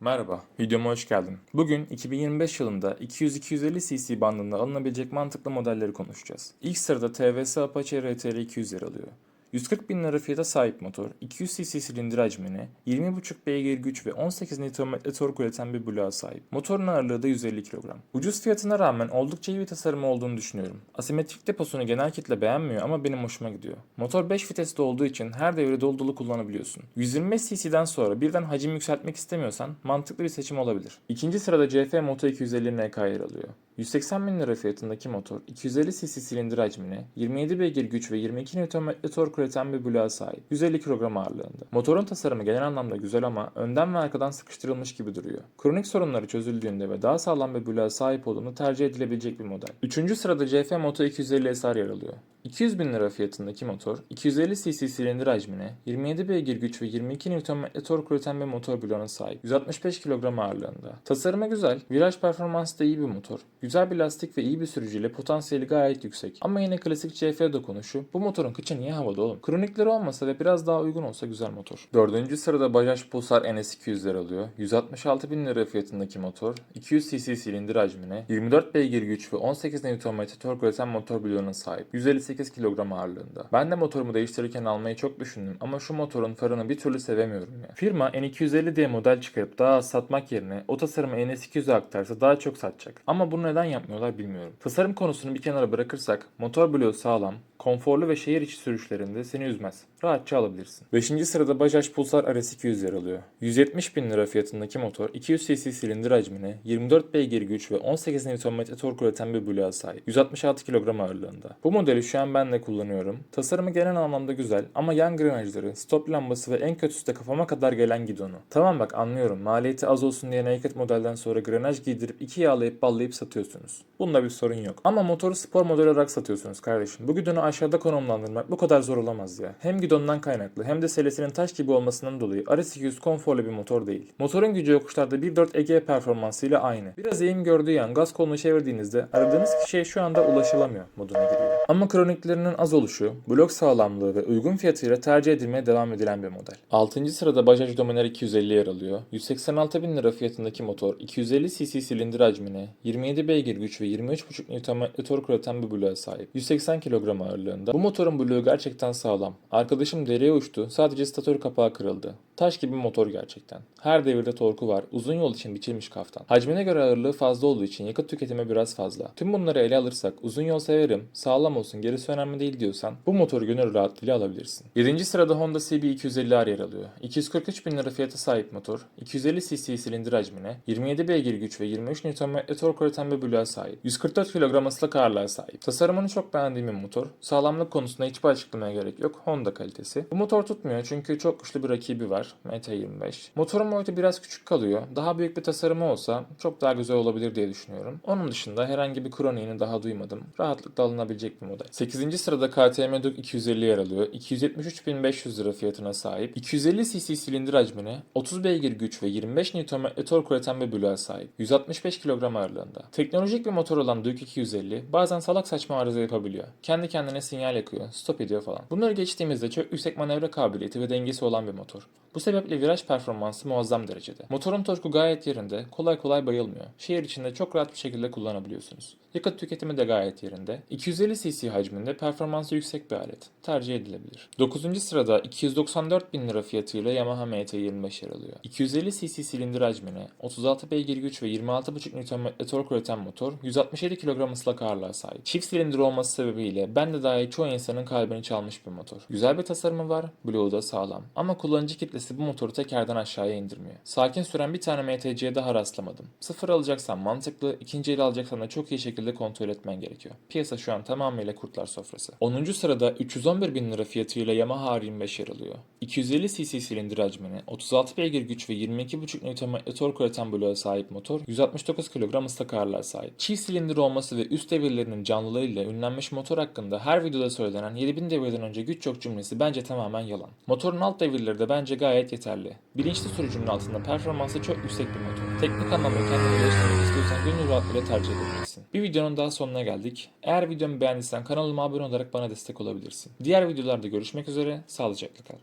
Merhaba, videoma hoş geldin. Bugün 2025 yılında 200-250 cc bandında alınabilecek mantıklı modelleri konuşacağız. İlk sırada TVS Apache RTR 200 yer alıyor. 140 bin lira fiyata sahip motor, 200 cc silindir hacmine, 20.5 beygir güç ve 18 Nm tork üreten bir bloğa sahip. Motorun ağırlığı da 150 kilogram. Ucuz fiyatına rağmen oldukça iyi bir tasarımı olduğunu düşünüyorum. Asimetrik deposunu genel kitle beğenmiyor ama benim hoşuma gidiyor. Motor 5 vitesli olduğu için her devre dolu dolu kullanabiliyorsun. 125 cc'den sonra birden hacim yükseltmek istemiyorsan mantıklı bir seçim olabilir. İkinci sırada CF Moto 250 NK yer alıyor. 180 bin lira fiyatındaki motor 250 cc silindir hacmine, 27 beygir güç ve 22 Nm tork üreten bir bloğa sahip. 150 kilogram ağırlığında. Motorun tasarımı genel anlamda güzel ama önden ve arkadan sıkıştırılmış gibi duruyor. Kronik sorunları çözüldüğünde ve daha sağlam bir bloğa sahip olduğunda tercih edilebilecek bir model. Üçüncü sırada CF Moto 250 SR yer alıyor. 200 bin lira fiyatındaki motor 250 cc silindir hacmine, 27 beygir güç ve 22 Nm tork üreten bir motor bloğuna sahip. 165 kilogram ağırlığında. Tasarımı güzel, viraj performansı da iyi bir motor. Güzel bir lastik ve iyi bir sürücüyle potansiyeli gayet yüksek. Ama yine klasik CF dokunuşu, bu motorun kıçı niye havada oğlum? Kronikleri olmasa ve biraz daha uygun olsa güzel motor. Dördüncü sırada Bajaj Pulsar NS200'ler alıyor. 166 bin lira fiyatındaki motor, 200 cc silindir hacmine, 24 beygir güç ve 18 Nm tork üreten motor bloğuna sahip. 158 kilogram ağırlığında. Ben de motorumu değiştirirken almayı çok düşündüm ama şu motorun farını bir türlü sevemiyorum ya. Firma N250 diye model çıkarıp daha az satmak yerine o tasarımı NS200'e aktarsa daha çok satacak. Ama bunu neden yapmıyorlar bilmiyorum. Tasarım konusunu bir kenara bırakırsak motor bloğu sağlam, konforlu ve şehir içi sürüşlerinde seni üzmez. Rahatça alabilirsin. 5. sırada Bajaj Pulsar RS200 yer alıyor. 170 bin lira fiyatındaki motor 200 cc silindir hacmine, 24 beygir güç ve 18 Nm tork üreten bir bloğa sahip. 166 kilogram ağırlığında. Bu modeli şu an ben de kullanıyorum. Tasarımı genel anlamda güzel ama yan grenajları, stop lambası ve en kötüsü de kafama kadar gelen gidonu. Tamam bak anlıyorum maliyeti az olsun diye naked modelden sonra grenaj giydirip iki yağlayıp ballayıp satıyorsunuz. Bunda bir sorun yok. Ama motoru spor model olarak satıyorsunuz kardeşim. Bu gidonu aşağıda konumlandırmak bu kadar zor olamaz ya. Hem gidondan kaynaklı hem de selesinin taş gibi olmasından dolayı RS200 konforlu bir motor değil. Motorun gücü yokuşlarda 1.4 EG performansıyla aynı. Biraz eğim gördüğü an gaz kolunu çevirdiğinizde aradığınız kişiye şu anda ulaşılamıyor moduna giriyor. Ama kroniklerinin az oluşu, blok sağlamlığı ve uygun fiyatıyla tercih edilmeye devam edilen bir model. 6. sırada Bajaj Dominar 250 yer alıyor. 186 bin lira fiyatındaki motor 250 cc silindir hacmine, 27 beygir güç ve 23.5 Nm tork üreten bir bloğa sahip. 180 kilogram ağırlığında. Bu motorun bloğu gerçekten sağlam. Arkadaşım dereye uçtu, sadece statör kapağı kırıldı. Taş gibi motor gerçekten. Her devirde torku var. Uzun yol için biçilmiş kaftan. Hacmine göre ağırlığı fazla olduğu için yakıt tüketimi biraz fazla. Tüm bunları ele alırsak uzun yol severim, sağlam olsun gerisi önemli değil diyorsan bu motoru gönül rahatlığıyla alabilirsin. 7. sırada Honda CB250R yer alıyor. 243 bin lira fiyata sahip motor, 250 cc silindir hacmine, 27 beygir güç ve 23 Nm tork üreten bir bloğa sahip. 144 kilogram ıslık ağırlığa sahip. Tasarımını çok beğendiğim bir motor. Sağlamlık konusunda hiçbir açıklamaya gerek yok. Honda kalitesi. Bu motor tutmuyor çünkü çok güçlü bir rakibi var. MT25. Motorun boyutu biraz küçük kalıyor. Daha büyük bir tasarımı olsa çok daha güzel olabilir diye düşünüyorum. Onun dışında herhangi bir kroniğini daha duymadım. Rahatlıkla alınabilecek bir model. 8. sırada KTM Duke 250 yer alıyor. 273.500 lira fiyatına sahip. 250 cc silindir hacmine, 30 beygir güç ve 25 Nm tork üreten bir bloğa sahip. 165 kilogram ağırlığında. Teknolojik bir motor olan Duke 250 bazen salak saçma arıza yapabiliyor. Kendi kendine sinyal yakıyor, stop ediyor falan. Bunları geçtiğimizde çok yüksek manevra kabiliyeti ve dengesi olan bir motor. Bu sebeple viraj performansı muazzam derecede. Motorun torku gayet yerinde, kolay kolay bayılmıyor. Şehir içinde çok rahat bir şekilde kullanabiliyorsunuz. Yakıt tüketimi de gayet yerinde. 250 cc hacminde performansı yüksek bir alet. Tercih edilebilir. 9. sırada 294 bin lira fiyatıyla Yamaha MT25 yer alıyor. 250 cc silindir hacmine, 36 beygir güç ve 26,5 Nm tork üreten motor, 167 kilogram ıslak ağırlığa sahip. Çift silindir olması sebebiyle ben de dahil çoğu insanın kalbini çalmış bir motor. Güzel bir tasarımı var, bloğu da sağlam. Ama kullanıcı kitlesi bu motoru tekerden aşağıya indirmiyor. Sakin süren bir tane MTC'ye daha rastlamadım. Sıfır alacaksan mantıklı, ikinci el alacaksan da çok iyi şekilde kontrol etmen gerekiyor. Piyasa şu an tamamıyla kurtlar sofrası. 10. sırada 311 bin lira fiyatıyla Yamaha R25 yer alıyor. 250 cc silindir hacmine, 36 beygir güç ve 22,5 Nm tork üreten bloğa sahip motor, 169 kilogram ıslak ağırlığa sahip. Çift silindir olması ve üst devirlerinin canlılığıyla ünlenmiş motor hakkında her videoda söylenen 7000 devirden önce güç yok cümlesi bence tamamen yalan. Motorun alt devirleri de bence gayet yeterli. Bilinçli sürücünün altında performansı çok yüksek bir motor. Teknik anlamda kendini geliştirmek istiyorsan gönül rahatlığıyla tercih edebilirsin. Bir videonun daha sonuna geldik. Eğer videomu beğendiysen kanalıma abone olarak bana destek olabilirsin. Diğer videolarda görüşmek üzere, sağlıcakla kal.